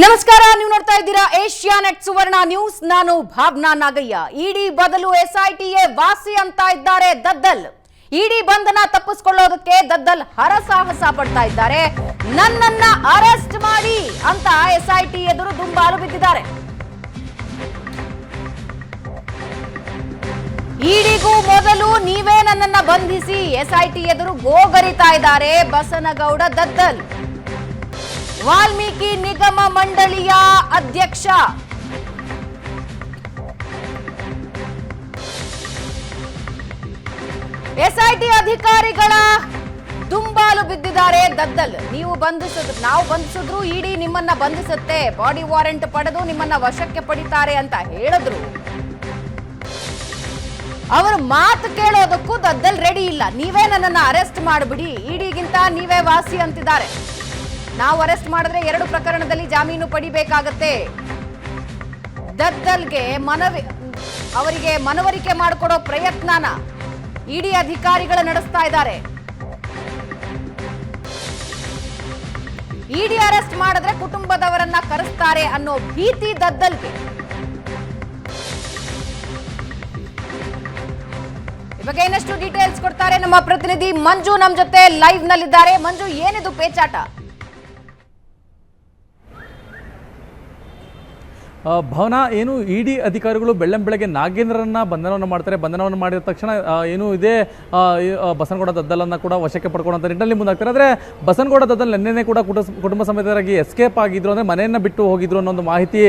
ನಮಸ್ಕಾರ, ನೀವು ನೋಡ್ತಾ ಇದ್ದೀರಾ ಏಷ್ಯಾ ನೆಟ್ ಸುವರ್ಣ ನ್ಯೂಸ್. ನಾನು ಭಾವನಾ ನಾಗಯ್ಯ. ಇಡಿ ಬದಲು ಎಸ್ಐಟಿಎ ವಾಸಿ ಅಂತ ಇದ್ದಾರೆ ದದ್ದಲ್. ಇಡಿ ಬಂಧನ ತಪ್ಪಿಸ್ಕೊಳ್ಳೋದಕ್ಕೆ ದದ್ದಲ್ ಹರಸಾಹಸ ಪಡ್ತಾ ಇದ್ದಾರೆ. ನನ್ನನ್ನ ಅರೆಸ್ಟ್ ಮಾಡಿ ಅಂತ ಎಸ್ಐಟಿ ಎದುರು ದುಂಬಾಲು ಬಿದ್ದಿದ್ದಾರೆ. ಇಡಿಗೂ ಮೊದಲು ನೀವೇ ನನ್ನನ್ನ ಬಂಧಿಸಿ ಎಸ್ಐಟಿ ಎದುರು ಗೋಗರಿತಾ ಇದ್ದಾರೆ ಬಸನಗೌಡ ದದ್ದಲ್. ವಾಲ್ಮೀಕಿ ನಿಗಮ ಮಂಡಳಿಯ ಅಧ್ಯಕ್ಷ. ಎಸ್ಐಟಿ ಅಧಿಕಾರಿಗಳ ದುಂಬಾಲು ಬಿದ್ದಿದ್ದಾರೆ ದದ್ದಲ್. ನೀವು ಬಂಧಿಸಿದ್ರು ನಾವು ಬಂಧಿಸಿದ್ರು, ಇಡಿ ನಿಮ್ಮನ್ನ ಬಂಧಿಸುತ್ತೆ. ಬಾಡಿ ವಾರೆಂಟ್ ಪಡೆದು ನಿಮ್ಮನ್ನ ವಶಕ್ಕೆ ಪಡಿತಾರೆ ಅಂತ ಹೇಳಿದ್ರು. ಅವರ ಮಾತು ಕೇಳೋದಕ್ಕೂ ದದ್ದಲ್ ರೆಡಿ ಇಲ್ಲ. ನೀವೇ ನನ್ನನ್ನು ಅರೆಸ್ಟ್ ಮಾಡಿಬಿಡಿ. ಇಡಿಗಿಂತ ನೀವೇ ವಾಸಿ ಅಂತಿದ್ದಾರೆ. ನಾವು ಅರೆಸ್ಟ್ ಮಾಡಿದ್ರೆ ಎರಡು ಪ್ರಕರಣದಲ್ಲಿ ಜಾಮೀನು ಪಡಿಬೇಕಾಗತ್ತೆ. ದದ್ದಲ್ಗೆ ಮನವಿ, ಅವರಿಗೆ ಮನವರಿಕೆ ಮಾಡಿಕೊಡೋ ಪ್ರಯತ್ನನ ಇಡಿ ಅಧಿಕಾರಿಗಳು ನಡೆಸ್ತಾ ಇದ್ದಾರೆ. ಇಡಿ ಅರೆಸ್ಟ್ ಮಾಡಿದ್ರೆ ಕುಟುಂಬದವರನ್ನ ಕರೆಸ್ತಾರೆ ಅನ್ನೋ ಭೀತಿ ದದ್ದಲ್ಗೆ. ಇವಾಗ ಏನಷ್ಟು ಡೀಟೇಲ್ಸ್ ಕೊಡ್ತಾರೆ ನಮ್ಮ ಪ್ರತಿನಿಧಿ ಮಂಜು ನಮ್ಮ ಜೊತೆ ಲೈವ್ ನಲ್ಲಿದ್ದಾರೆ. ಮಂಜು, ಏನಿದು ಪೇಚಾಟ? ಭವನ ಏನು ಇ ಡಿ ಅಧಿಕಾರಿಗಳು ಬೆಳ್ಳಂ ಬೆಳಗ್ಗೆ ನಾಗೇಂದ್ರನ್ನ ಬಂಧನವನ್ನು ಮಾಡ್ತಾರೆ. ಬಂಧನವನ್ನು ಮಾಡಿದ ತಕ್ಷಣ ಏನು ಇದೆ ಬಸನಗೌಡ ದದ್ದಲನ್ನು ಕೂಡ ವಶಕ್ಕೆ ಪಡ್ಕೊಳ್ಳೋಂಥ ನಿಟ್ಟಿನಲ್ಲಿ ಮುಂದಾಗ್ತಾರೆ. ಆದರೆ ಬಸನಗೌಡ ದದ್ದಲ್ ನಿನ್ನೆನೇ ಕೂಡ ಕುಟುಂಬ ಸಮೇತರಾಗಿ ಎಸ್ಕೇಪ್ ಆಗಿದ್ರು ಅಂದರೆ ಮನೆಯನ್ನು ಬಿಟ್ಟು ಹೋಗಿದ್ರು ಅನ್ನೋ ಒಂದು ಮಾಹಿತಿ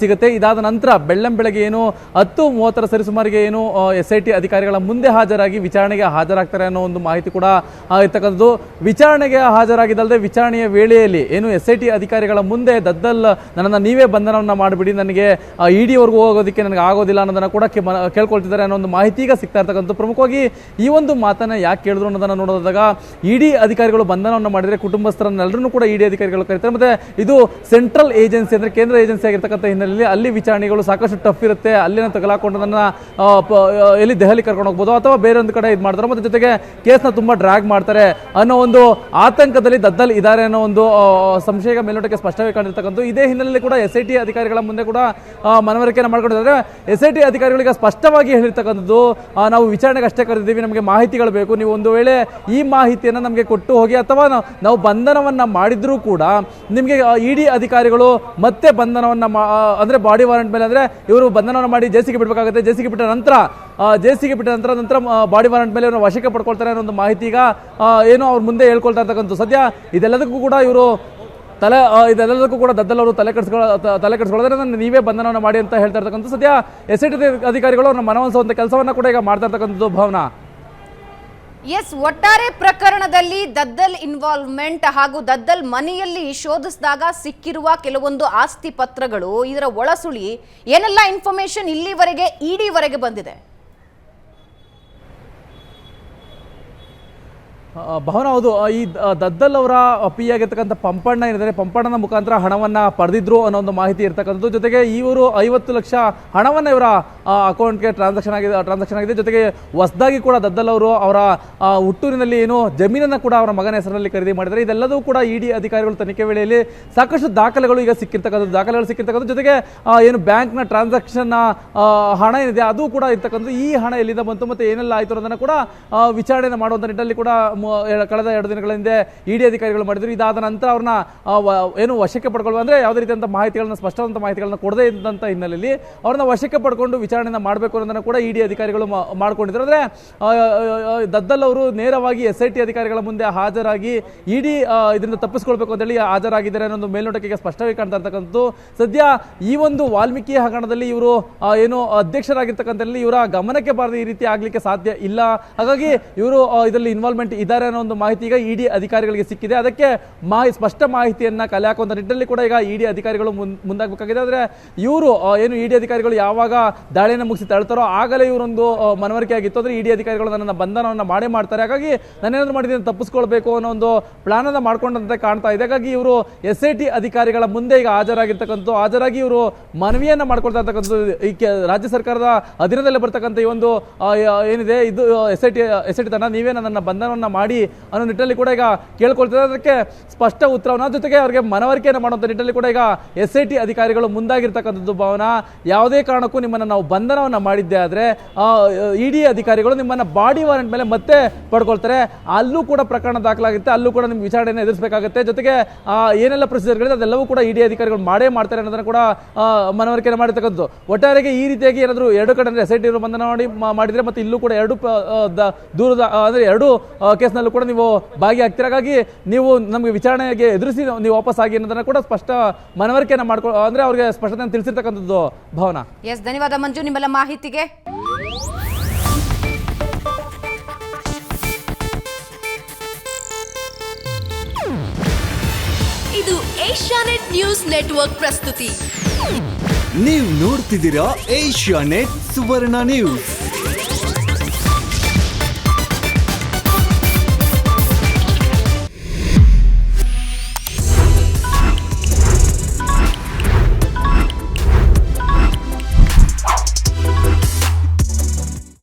ಸಿಗುತ್ತೆ. ಇದಾದ ನಂತರ ಬೆಳ್ಳಂ ಬೆಳಗ್ಗೆ ಏನು ಹತ್ತು ಮೂವತ್ತರ ಸರಿಸುಮಾರಿಗೆ ಏನು ಎಸ್ ಐ ಟಿ ಅಧಿಕಾರಿಗಳ ಮುಂದೆ ಹಾಜರಾಗಿ ವಿಚಾರಣೆಗೆ ಹಾಜರಾಗ್ತಾರೆ ಅನ್ನೋ ಒಂದು ಮಾಹಿತಿ ಕೂಡ ಇರ್ತಕ್ಕಂಥದ್ದು. ವಿಚಾರಣೆಗೆ ಹಾಜರಾಗಿದ್ದಲ್ಲದೆ ವಿಚಾರಣೆಯ ವೇಳೆಯಲ್ಲಿ ಏನು ಎಸ್ ಐ ಟಿ ಅಧಿಕಾರಿಗಳ ಮುಂದೆ ದದ್ದಲ್, ನನ್ನನ್ನು ನೀವೇ ಬಂಧನವನ್ನು ಮಾಡಿಬಿಡಿ ನನಗೆ ಇ ಡಿವರೆಗೂ ಹೋಗೋದಕ್ಕೆ ನನಗೆ ಆಗೋದಿಲ್ಲ ಅನ್ನೋದನ್ನು ಕೂಡ ಕೇಳ್ಕೊಳ್ತಿದ್ದಾರೆ ಅನ್ನೋ ಒಂದು ಮಾಹಿತಿ ಈಗ ಸಿಗ್ತಾ ಇರ್ತಕ್ಕಂಥ ಪ್ರಮುಖವಾಗಿ ಈ ಒಂದು ಮಾತನ್ನ ಯಾಕೆ ಕೇಳಿದ್ರು ಅನ್ನೋದನ್ನು ನೋಡಿದಾಗ ಇ ಡಿ ಅಧಿಕಾರಿಗಳು ಬಂಧನವನ್ನು ಮಾಡಿದರೆ ಕುಟುಂಬಸ್ಥರನ್ನೆಲ್ಲರೂ ಕೂಡ ಇ ಡಿ ಅಧಿಕಾರಿಗಳು ಕರೀತಾರೆ. ಮತ್ತೆ ಇದು ಸೆಂಟ್ರಲ್ ಏಜೆನ್ಸಿ ಅಂದ್ರೆ ಕೇಂದ್ರ ಏಜೆನ್ಸಿ ಆಗಿರ್ತಕ್ಕಂಥ ಹಿನ್ನೆಲೆಯಲ್ಲಿ ಅಲ್ಲಿ ವಿಚಾರಣೆಗಳು ಸಾಕಷ್ಟು ಟಫ್ ಇರುತ್ತೆ. ಅಲ್ಲಿನ ತಗಲಾಕೊಂಡದನ್ನ ಎಲ್ಲಿ ದೆಹಲಿ ಕರ್ಕೊಂಡು ಹೋಗ್ಬೋದು ಅಥವಾ ಬೇರೆ ಒಂದು ಕಡೆ ಇದು ಮಾಡ್ತಾರೆ. ಮತ್ತೆ ಜೊತೆಗೆ ಕೇಸ್ನ ತುಂಬ ಡ್ರ್ಯಾಗ್ ಮಾಡ್ತಾರೆ ಅನ್ನೋ ಒಂದು ಆತಂಕದಲ್ಲಿ ದದ್ದಲ್ ಇದ್ದಾರೆ ಅನ್ನೋ ಒಂದು ಸಂಶಯ ಮೇಲ್ನೋಟಕ್ಕೆ ಸ್ಪಷ್ಟವಾಗಿ ಕಾಣಿರ್ತಕ್ಕಂಥ ಇದೇ ಹಿನ್ನೆಲೆಯಲ್ಲಿ ಕೂಡ ಎಸ್ ಐ ಅಧಿಕಾರಿಗಳ ಮುಂದೆ ಕೂಡ ಮನವರಿಕೆಯನ್ನು ಮಾಡ್ಕೊಂಡಿದ್ದಾರೆ. ಎಸ್ ಐ ಟಿ ಅಧಿಕಾರಿಗಳಿಗೆ ಸ್ಪಷ್ಟವಾಗಿ ಹೇಳಿರ್ತಕ್ಕಂಥದ್ದು ನಾವು ವಿಚಾರಣೆಗೆ ಅಷ್ಟೇ ಕರೆದಿದ್ದೀವಿ, ನಮಗೆ ಮಾಹಿತಿಗಳು ಬೇಕು. ನೀವು ಒಂದು ವೇಳೆ ಈ ಮಾಹಿತಿಯನ್ನು ನಮಗೆ ಕೊಟ್ಟು ಹೋಗಿ, ಅಥವಾ ನಾವು- ಬಂಧನವನ್ನು ಮಾಡಿದ್ರೂ ಕೂಡ, ನಿಮಗೆ ಇ ಡಿ ಅಧಿಕಾರಿಗಳು ಮತ್ತೆ ಬಂಧನವನ್ನ ಮಾ- ಅಂದ್ರೆ ಬಾಡಿ ವಾರೆಂಟ್ ಮೇಲೆ ಅಂದ್ರೆ ಇವರು ಬಂಧನವನ್ನು ಮಾಡಿ ಜೇಸಿಗೆ ಬಿಡಬೇಕಾಗುತ್ತೆ. ಜೇಸಿಗೆ ಬಿಟ್ಟ ನಂತರ ಜೇಸಿಗೆ ಬಿಟ್ಟ ನಂತರ ನಂತರ ಬಾಡಿ ವಾರೆಂಟ್ ಮೇಲೆ ಇವರು ವಶಕ್ಕೆ ಪಡ್ಕೊಳ್ತಾರೆ ಅನ್ನೋ ಒಂದು ಮಾಹಿತಿ ಈಗ ಏನು ಅವ್ರ ಮುಂದೆ ಹೇಳ್ಕೊಳ್ತಾ ಇರ್ತಕ್ಕಂಥ ಸದ್ಯ ಇದೆಲ್ಲದಕ್ಕೂ ಕೂಡ ಇವರು ತಲೆ ಇದೆಲ್ಲದಕ್ಕೂ ಕೂಡ ದದ್ದಲ್ ಅವರು ತಲೆ ಕೆಡಿಸ್ಕೊಳ್ಳ ತಲೆ ಕೆಡಿಸ್ಕೊಳ್ಳೋದ್ರೆ ನನ್ನ ನೀವೇ ಬಂಧನವನ್ನು ಮಾಡಿ ಅಂತ ಹೇಳ್ತಾ ಇರ್ತಕ್ಕಂಥ ಸದ್ಯ ಎಸ್ ಐ ಟಿ ಅಧಿಕಾರಿಗಳು ಅವ್ರನ್ನ ಮನವೊಲಿಸುವಂತ ಕೆಲಸವನ್ನ ಕೂಡ ಈಗ ಮಾಡ್ತಾ ಇರ್ತಕ್ಕಂಥದ್ದು ಭಾವನಾ. ಎಸ್ ಒಟ್ಟಾರೆ ಪ್ರಕರಣದಲ್ಲಿ ದದ್ದಲ್ ಇನ್ವಾಲ್ವ್ಮೆಂಟ್ ಹಾಗೂ ದದ್ದಲ್ ಮನೆಯಲ್ಲಿ ಶೋಧಿಸಿದಾಗ ಸಿಕ್ಕಿರುವ ಕೆಲವೊಂದು ಆಸ್ತಿ ಪತ್ರಗಳು ಇದರ ಒಳಸುಳಿ. ಏನೆಲ್ಲ ಇನ್ಫಾರ್ಮೇಶನ್ ಇಲ್ಲಿವರೆಗೆ ಇಡಿವರೆಗೆ ಬಂದಿದೆ? ಭವನ ಹೌದು. ಈ ದದ್ದಲ್ ಅವರ ಪಿ ಆಗಿರ್ತಕ್ಕಂಥ ಪಂಪಣ್ಣ ಏನಿದ್ದಾರೆ, ಪಂಪಣ್ಣನ ಮುಖಾಂತರ ಹಣವನ್ನು ಪಡೆದಿದ್ರು ಅನ್ನೋ ಒಂದು ಮಾಹಿತಿ ಇರ್ತಕ್ಕಂಥದ್ದು. ಜೊತೆಗೆ ಇವರು ಐವತ್ತು ಲಕ್ಷ ಹಣವನ್ನು ಇವರ ಅಕೌಂಟ್ಗೆ ಟ್ರಾನ್ಸಾಕ್ಷನ್ ಆಗಿದೆ ಟ್ರಾನ್ಸಾಕ್ಷನ್ ಆಗಿದೆ. ಜೊತೆಗೆ ಹೊಸದಾಗಿ ಕೂಡ ದದ್ದಲ್ ಅವರು ಅವರ ಹುಟ್ಟೂರಿನಲ್ಲಿ ಏನು ಜಮೀನನ್ನು ಕೂಡ ಅವರ ಮಗನ ಹೆಸರಲ್ಲಿ ಖರೀದಿ ಮಾಡಿದ್ದಾರೆ. ಇದೆಲ್ಲದೂ ಕೂಡ ಇ ಡಿ ಅಧಿಕಾರಿಗಳು ತನಿಖೆ ವೇಳೆಯಲ್ಲಿ ಸಾಕಷ್ಟು ದಾಖಲೆಗಳು ಈಗ ಸಿಕ್ಕಿರ್ತಕ್ಕಂಥದ್ದು, ದಾಖಲೆಗಳು ಸಿಕ್ಕಿರ್ತಕ್ಕಂಥ ಜೊತೆಗೆ ಏನು ಬ್ಯಾಂಕ್ನ ಟ್ರಾನ್ಸಾಕ್ಷನ್ನ ಹಣ ಏನಿದೆ, ಅದು ಕೂಡ ಇರ್ತಕ್ಕಂಥದ್ದು. ಈ ಹಣ ಎಲ್ಲಿಂದ ಬಂತು ಮತ್ತು ಏನೆಲ್ಲ ಆಯಿತು ಅನ್ನೋದನ್ನು ಕೂಡ ವಿಚಾರಣೆ ಮಾಡುವಂಥ ನಿಟ್ಟಲ್ಲಿ ಕೂಡ ಕಳೆದ ಎರಡು ದಿನಗಳ ಹಿಂದೆ ಇಡಿ ಅಧಿಕಾರಿಗಳು ಮಾಡಿದ್ರು. ಇದಾದ ನಂತರ ಅವ್ರನ್ನ ಏನು ವಶಕ್ಕೆ ಪಡ್ಕೊಳ್ಳುವ, ಅಂದರೆ ಯಾವುದೇ ರೀತಿಯಂಥ ಮಾಹಿತಿಗಳನ್ನ, ಸ್ಪಷ್ಟವಾದಂಥ ಮಾಹಿತಿಗಳನ್ನ ಕೊಡದೇ ಇದ್ದಂಥ ಹಿನ್ನೆಲೆಯಲ್ಲಿ ಅವ್ರನ್ನ ವಶಕ್ಕೆ ಪಡ್ಕೊಂಡು ವಿಚಾರಣೆಯನ್ನು ಮಾಡಬೇಕು ಅನ್ನೋದನ್ನು ಕೂಡ ಇಡಿ ಅಧಿಕಾರಿಗಳು ಮಾಡ್ಕೊಂಡಿದ್ರು. ಅಂದ್ರೆ ದದ್ದಲ್ ಅವರು ನೇರವಾಗಿ ಎಸ್ ಐ ಟಿ ಅಧಿಕಾರಿಗಳ ಮುಂದೆ ಹಾಜರಾಗಿ ಇಡಿ ಇದರಿಂದ ತಪ್ಪಿಸ್ಕೊಳ್ಬೇಕು ಅಂತೇಳಿ ಹಾಜರಾಗಿದ್ದಾರೆ ಅನ್ನೋದು ಒಂದು ಮೇಲ್ನೋಟಕ್ಕೆ ಸ್ಪಷ್ಟವಾಗಿ ಕಾಣ್ತಾ ಇರ್ತಕ್ಕಂಥದ್ದು. ಸದ್ಯ ಈ ಒಂದು ವಾಲ್ಮೀಕಿ ಹಗರಣದಲ್ಲಿ ಇವರು ಏನು ಅಧ್ಯಕ್ಷರಾಗಿರ್ತಕ್ಕಂಥಲ್ಲಿ ಇವರ ಗಮನಕ್ಕೆ ಬಾರದೆ ಈ ರೀತಿ ಆಗಲಿಕ್ಕೆ ಸಾಧ್ಯ ಇಲ್ಲ. ಹಾಗಾಗಿ ಇವರು ಇದರಲ್ಲಿ ಇನ್ವಾಲ್ವ್ಮೆಂಟ್ ಇದ್ದಾರೆ ಅನ್ನೋ ಒಂದು ಮಾಹಿತಿ ಈಗ ಇಡಿ ಅಧಿಕಾರಿಗಳಿಗೆ ಸಿಕ್ಕಿದೆ. ಅದಕ್ಕೆ ಮಾಹಿ, ಸ್ಪಷ್ಟ ಮಾಹಿತಿಯನ್ನ ಕಲೆ ಹಾಕುವಂತ ನಿಟ್ಟಿನಲ್ಲಿ ಕೂಡ ಈಗ ಇಡಿ ಅಧಿಕಾರಿಗಳು ಮುಂದಾಗಬೇಕಾಗಿದೆ. ಆದ್ರೆ ಇವರು ಏನು ಇಡಿ ಅಧಿಕಾರಿಗಳು ಯಾವಾಗ ದಾಳಿಯನ್ನು ಮುಗಿಸಿ ತಳ್ತಾರೋ ಆಗಲೇ ಇವರೊಂದು ಮನವರಿಕೆ ಆಗಿತ್ತು. ಅಂದ್ರೆ ಇಡಿ ಅಧಿಕಾರಿಗಳು ನನ್ನ ಬಂಧನವನ್ನು ಮಾಡೇ ಮಾಡ್ತಾರೆ. ಹಾಗಾಗಿ ನಾನೇನಾದ್ರು ಮಾಡಿದ್ದೀನಿ ತಪ್ಪಿಸ್ಕೊಳ್ಬೇಕು ಅನ್ನೋ ಒಂದು ಪ್ಲಾನ್ ಅನ್ನ ಮಾಡ್ಕೊಂಡಂತೆ ಕಾಣ್ತಾ ಇದೆ. ಹಾಗಾಗಿ ಇವರು ಎಸ್ ಐ ಟಿ ಅಧಿಕಾರಿಗಳ ಮುಂದೆ ಈಗ ಹಾಜರಾಗಿರ್ತಕ್ಕಂಥ ಹಾಜರಾಗಿ ಇವರು ಮನವಿಯನ್ನ ಮಾಡ್ಕೊಳ್ತಾ ಇರ್ತಕ್ಕಂಥದ್ದು ಈ ರಾಜ್ಯ ಸರ್ಕಾರದ ಅಧೀನದಲ್ಲಿ ಬರ್ತಕ್ಕಂಥ ಈ ಒಂದು ಏನಿದೆ, ಇದು S I T S I T ತನ್ನ ನೀವೇ ನನ್ನ ಬಂಧನವನ್ನ ಮಾಡಿ ಮಾಡಿ ಅನ್ನೋ ನಿಟ್ಟಿನಲ್ಲಿ ಕೂಡ ಈಗ ಕೇಳ್ಕೊಳ್ತಿದ್ದಾರೆ. ಅದಕ್ಕೆ ಸ್ಪಷ್ಟ ಉತ್ತರವನ್ನು ಜೊತೆಗೆ ಅವರಿಗೆ ಮನವರಿಕೆಯನ್ನು ಮಾಡುವಂಥ ನಿಟ್ಟಿನಲ್ಲಿ ಕೂಡ ಈಗ ಎಸ್ ಐ ಟಿ ಅಧಿಕಾರಿಗಳು ಮುಂದಾಗಿರ್ತಕ್ಕಂಥದ್ದು ಭಾವನ. ಯಾವುದೇ ಕಾರಣಕ್ಕೂ ನಿಮ್ಮನ್ನು ನಾವು ಬಂಧನವನ್ನು ಮಾಡಿದ್ದೆ ಆದರೆ ಇಡಿ ಅಧಿಕಾರಿಗಳು ನಿಮ್ಮನ್ನು ಬಾಡಿ ವಾರೆಂಟ್ ಮೇಲೆ ಮತ್ತೆ ಪಡ್ಕೊಳ್ತಾರೆ. ಅಲ್ಲೂ ಕೂಡ ಪ್ರಕರಣ ದಾಖಲಾಗುತ್ತೆ, ಅಲ್ಲೂ ಕೂಡ ನಿಮ್ಗೆ ವಿಚಾರಣೆಯನ್ನು ಎದುರಿಸಬೇಕಾಗುತ್ತೆ. ಜೊತೆಗೆ ಏನೆಲ್ಲ ಪ್ರೊಸೀಜರ್ಗಳಿದೆ ಅದೆಲ್ಲವೂ ಕೂಡ ಇಡಿ ಅಧಿಕಾರಿಗಳು ಮಾಡೇ ಮಾಡ್ತಾರೆ ಅನ್ನೋದನ್ನು ಕೂಡ ಮನವರಿಕೆಯನ್ನು ಮಾಡಿರ್ತಕ್ಕಂಥದ್ದು. ಒಟ್ಟಾರೆಗೆ ಈ ರೀತಿಯಾಗಿ ಏನಾದರೂ ಎರಡು ಕಡೆ ಎಸ್ ಐ ಟಿ ಬಂಧನ ಮಾಡಿ ಮಾಡಿದರೆ ಮತ್ತು ಇಲ್ಲೂ ಕೂಡ ಎರಡು ದೂರದ ಅಂದರೆ ಅಂದ್ರೆ ಎರಡು ಕೇಸ್ನಲ್ಲೂ ಕೂಡ ನೀವು ಭಾಗಿಯಾಗ್ತೀರ ಹಾಗಾಗಿ ನೀವು ನಮಗೆ ವಿಚಾರಣೆಗೆ ಎದುರಿಸಿ ನೀವು ವಾಪಸ್ ಆಗಿ ಅನ್ನೋದನ್ನ ಕೂಡ ಸ್ಪಷ್ಟ ಮನವರಿಕೆಯನ್ನು ಮಾಡ್ಕೊ ಅಂದ್ರೆ ಅವ್ರಿಗೆ ಸ್ಪಷ್ಟತೆಯನ್ನು ತಿಳಿಸಿರ್ತಕ್ಕಂಥದ್ದು ಭಾವನಾ. ಎಸ್ ಧನ್ಯವಾದ ಮಂಜು ನಿಮ್ಮೆಲ್ಲ ಮಾಹಿತಿಗೆ. ಇದು ಏಷ್ಯಾನೆಟ್ ನ್ಯೂಸ್ ನೆಟ್ವರ್ಕ್ ಪ್ರಸ್ತುತಿ. ನೀವು ನೋಡ್ತಿದ್ದೀರಾ ಏಷ್ಯಾ ನೆಟ್ ಸುವರ್ಣ ನ್ಯೂಸ್.